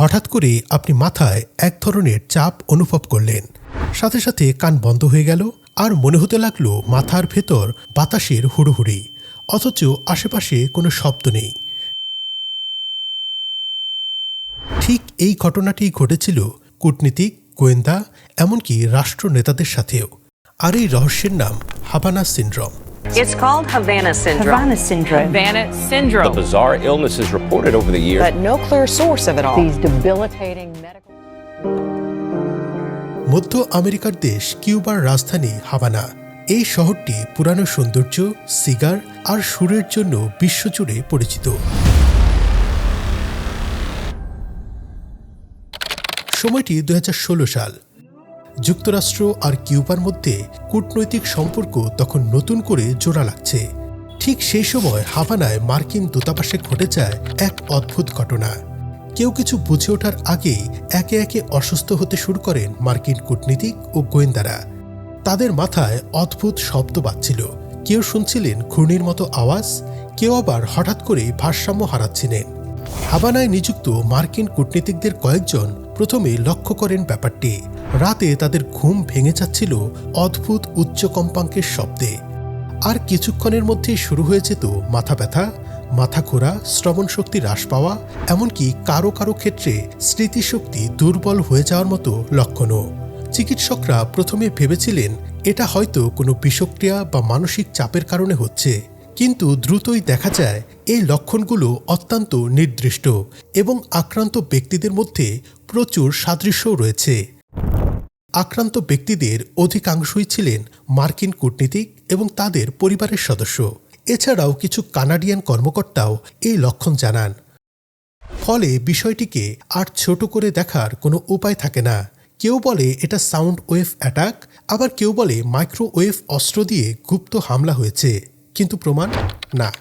হঠাৎ করে আপনি মাথায় এক ধরনের চাপ অনুভব করলেন। সাথে সাথে কান বন্ধ হয়ে গেল আর মনে হতে লাগল মাথার ভেতর বাতাসের হুড়োহুড়ি। অথচ আশেপাশে কোনো শব্দ নেই। ঠিক এই ঘটনাটি ঘটেছিল কূটনীতিক, গোয়েন্দা, এমনকি রাষ্ট্র নেতাদের সাথেও। আর এই রহস্যের নাম Havana syndrome. It's called Havana syndrome. Havana syndrome. Havana syndrome. The bizarre illnesses reported over the years. but no clear source of it all. These debilitating medical. মধ্য আমেরিকার দেশ কিউবার রাজধানী হাবানা এই শহরটি পুরানো সৌন্দর্য সিগার আর সুরের জন্য বিশ্বজুড়ে পরিচিত সময়টি দু হাজার ষোলো সাল যুক্তরাষ্ট্র আর কিউবার মধ্যে কূটনৈতিক সম্পর্ক তখন নতুন করে জোড়া লাগছে। ঠিক সেই সময় হাভানায় মার্কিন দূতাবাসে ঘটে যায় এক অদ্ভুত ঘটনা। কেউ কিছু বুঝে ওঠার আগেই একে একে অসুস্থ হতে শুরু করেন মার্কিন কূটনীতিক ও গোয়েন্দারা। তাদের মাথায় অদ্ভুত শব্দ বাজছিল। কেউ শুনছিলেন ঘূর্ণির মতো আওয়াজ, কেউ আবার হঠাৎ করে ভারসাম্য হারাচ্ছিলেন। হাবানায় নিযুক্ত মার্কিন কূটনীতিকদের কয়েকজন প্রথমে লক্ষ্য করেন ব্যাপারটি। রাতে তাদের ঘুম ভেঙে যাচ্ছিল অদ্ভুত উচ্চ কম্পাঙ্কের শব্দে। আর কিছুক্ষণের মধ্যেই শুরু হয়ে যেত মাথা ব্যথা, মাথা ঘোরা, শ্রবণ শক্তি হ্রাস পাওয়া, এমনকি কারও কারও ক্ষেত্রে স্মৃতিশক্তি দুর্বল হয়ে যাওয়ার মতো লক্ষণও। চিকিৎসকরা প্রথমে ভেবেছিলেন, এটা হয়তো কোনো বিষক্রিয়া বা মানসিক চাপের কারণে হচ্ছে। কিন্তু দ্রুতই দেখা যায়, এই লক্ষণগুলো অত্যন্ত নির্দিষ্ট এবং আক্রান্ত ব্যক্তিদের মধ্যে প্রচুর সাদৃশ্যও রয়েছে। আক্রান্ত ব্যক্তিদের অধিকাংশই ছিলেন মার্কিন কূটনীতিক এবং তাদের পরিবারের সদস্য। এছাড়াও কিছু কানাডিয়ান কর্মকর্তাও এই লক্ষণ জানান। ফলে বিষয়টিকে আর ছোট করে দেখার কোনো উপায় থাকে না। কেউ বলে এটা সাউন্ড ওয়েভ অ্যাটাক, আবার কেউ বলে মাইক্রোওয়েভ অস্ত্র দিয়ে গুপ্ত হামলা হয়েছে। কিন্তু প্রমাণ? না।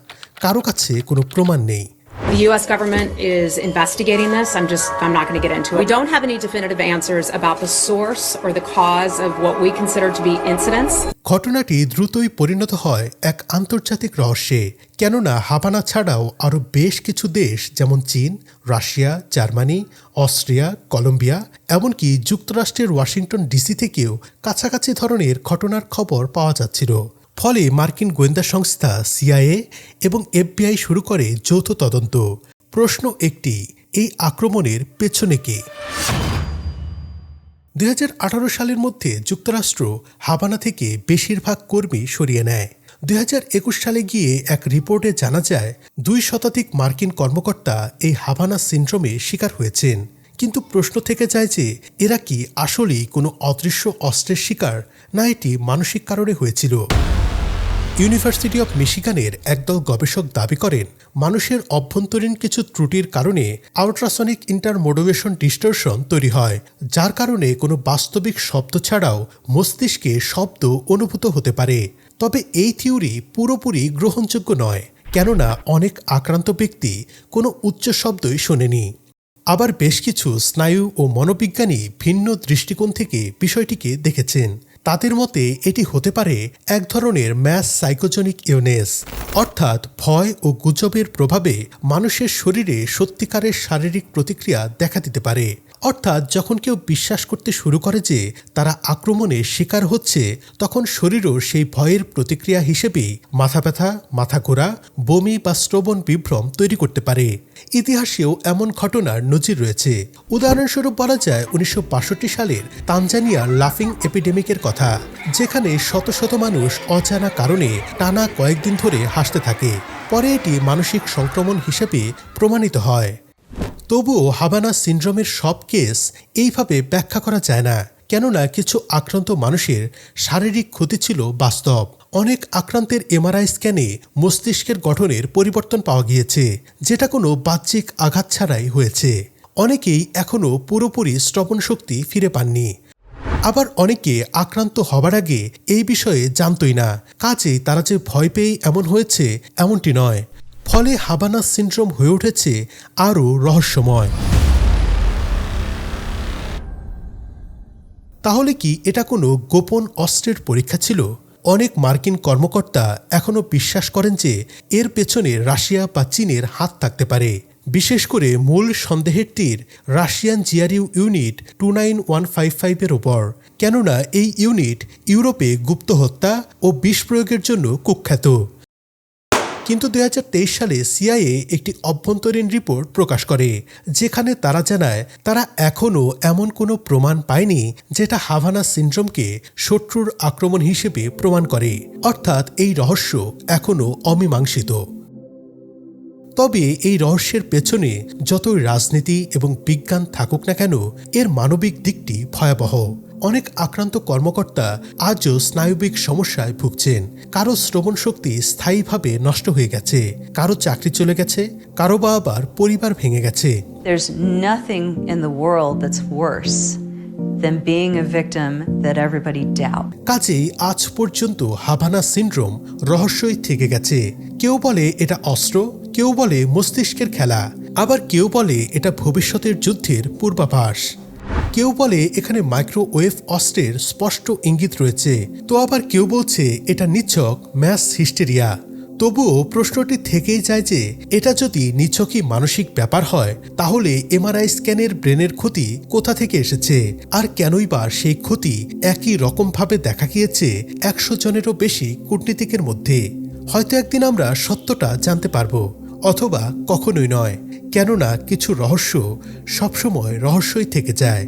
কারও কাছে কোনো প্রমাণ নেই। The U.S. government is investigating this. I'm just, I'm not going to get into it. We don't have any definitive answers about the source or the cause of what we consider to be incidents. ঘটনাটি দ্রুতই পরিণত হয় এক আন্তর্জাতিক রহস্যে কেননা হাবানা ছাড়াও আরও বেশ কিছু দেশ যেমন চীন রাশিয়া জার্মানি অস্ট্রিয়া কলম্বিয়া এমনকি যুক্তরাষ্ট্রের ওয়াশিংটন ডিসি থেকেও কাছাকাছি ধরনের ঘটনার খবর পাওয়া যাচ্ছিল ফলে মার্কিন গোয়েন্দা সংস্থা সিআইএ এবং এফবিআই শুরু করে যৌথ তদন্ত। প্রশ্ন একটি, এই আক্রমণের পেছনে কে? দুই হাজার আঠারো সালের মধ্যে যুক্তরাষ্ট্র হাবানা থেকে বেশিরভাগ কর্মী সরিয়ে নেয়। দুই হাজার একুশ সালে গিয়ে এক রিপোর্টে জানা যায়, দুই শতাধিক মার্কিন কর্মকর্তা এই হাবানা সিন্ড্রোমে শিকার হয়েছেন। কিন্তু প্রশ্ন থেকে যায় যে, এরা কি আসলেই কোনো অদৃশ্য অস্ত্রের শিকার, না এটি মানসিক কারণে হয়েছিল? ইউনিভার্সিটি অব মিশিগানের একদল গবেষক দাবি করেন, মানুষের অভ্যন্তরীণ কিছু ত্রুটির কারণে আল্ট্রাসনিক ইন্টারমোডুলেশন ডিস্টরশন তৈরি হয়, যার কারণে কোনো বাস্তবিক শব্দ ছাড়াও মস্তিষ্কে শব্দ অনুভূত হতে পারে। তবে এই থিওরি পুরোপুরি গ্রহণযোগ্য নয়, কেননা অনেক আক্রান্ত ব্যক্তি কোনো উচ্চ শব্দই শোনেনি। আবার বেশ কিছু স্নায়ু ও মনোবিজ্ঞানী ভিন্ন দৃষ্টিকোণ থেকে বিষয়টিকে দেখেছেন। তাদের মতে এটি হতে পারে এক ধরনের ম্যাস সাইকোজনিক ইউনেস, অর্থাৎ ভয় ও গুজবের প্রভাবে মানুষের শরীরে সত্যিকারের শারীরিক প্রতিক্রিয়া দেখা দিতে পারে। অর্থাৎ যখন কেউ বিশ্বাস করতে শুরু করে যে তারা আক্রমণে শিকার হচ্ছে, তখন শরীরও সেই ভয়ের প্রতিক্রিয়া হিসেবে মাথা ব্যথা, মাথা ঘোরা, বমি বা শ্রবণ বিভ্রম তৈরি করতে পারে। ইতিহাসেও এমন ঘটনার নজির রয়েছে। উদাহরণস্বরূপ বলা যায়, উনিশশো বাষট্টি সালের তানজানিয়ার লাফিং এপিডেমিকের কথা, যেখানে শত শত মানুষ অজানা কারণে টানা কয়েকদিন ধরে হাসতে থাকে। পরে এটি মানসিক সংক্রমণ হিসেবে প্রমাণিত হয়। তবুও হাবানা সিন্ড্রোমের সব কেস এইভাবে ব্যাখ্যা করা যায় না, কেননা কিছু আক্রান্ত মানুষের শারীরিক ক্ষতি ছিল বাস্তব। অনেক আক্রান্তের এমআরআই স্ক্যানে মস্তিষ্কের গঠনের পরিবর্তন পাওয়া গিয়েছে, যেটা কোনো বাহ্যিক আঘাত ছাড়াই হয়েছে। অনেকেই এখনও পুরোপুরি শ্রবণ শক্তি ফিরে পাননি। আবার অনেকে আক্রান্ত হবার আগে এই বিষয়ে জানতই না, কাজেই তারা যে ভয় পেয়েই এমন হয়েছে, এমনটি নয়। ফলে হাবানা সিন্ড্রোম হয়ে উঠেছে আরও রহস্যময়। তাহলে কি এটা কোনো গোপন অস্ত্রের পরীক্ষা ছিল? অনেক মার্কিন কর্মকর্তা এখনও বিশ্বাস করেন যে এর পেছনে রাশিয়া বা চীনের হাত থাকতে পারে। বিশেষ করে মূল সন্দেহের তীর Russian GRU unit two nine one five ফাইভের ওপর। কেননা এই ইউনিট ইউরোপে গুপ্ত হত্যা ও বিষ প্রয়োগের জন্য কুখ্যাত। কিন্তু দু হাজার তেইশ সালে সিআইএ একটি অভ্যন্তরীণ রিপোর্ট প্রকাশ করে, যেখানে তারা জানায় তারা এখনও এমন কোনো প্রমাণ পায়নি যেটা হাভানা সিন্ড্রোমকে শত্রুর আক্রমণ হিসেবে প্রমাণ করে, অর্থাৎ এই রহস্য এখনও অমীমাংসিত। তবে এই রহস্যের পেছনে যতই রাজনীতি এবং বিজ্ঞান থাকুক না কেন, এর মানবিক দিকটি ভয়াবহ। অনেক আক্রান্ত কর্মকর্তা আজও স্নায়বিক সমস্যায় ভুগছেন। কারও শ্রবণ শক্তি স্থায়ীভাবে নষ্ট হয়ে গেছে। কারও চাকরি চলে গেছে। কারও বা আবার পরিবার ভেঙে গেছে। There's nothing in the world that's worse than being a victim that everybody doubts. কাজেই আজ পর্যন্ত হাভানা সিন্ড্রোম রহস্যই থেকে গেছে। কেউ বলে এটা অস্ত্র কেউ বলে মস্তিষ্কের খেলা। আবার কেউ বলে এটা ভবিষ্যতের যুদ্ধের পূর্বাভাস। কেউ বলে এখানে মাইক্রোওয়েভ অস্ত্রের স্পষ্ট ইঙ্গিত রয়েছে। তো আবার কেউ বলছে এটা নিচ্ছক ম্যাস হিস্টেরিয়া। তবুও প্রশ্নটি থেকেই যায় যে এটা যদি নিছকই মানসিক ব্যাপার হয়, তাহলে এমআরআই স্ক্যানের ব্রেনের ক্ষতি কোথা থেকে এসেছে? আর কেনই বা সেই ক্ষতি একই রকমভাবে দেখা গিয়েছে একশো জনেরও বেশি কূটনীতিকের মধ্যে? হয়তো একদিন আমরা সত্যটা জানতে পারব, অথবা কখনোই নয়। কেননা কিছু রহস্য সবসময় রহস্যই থেকে যায়।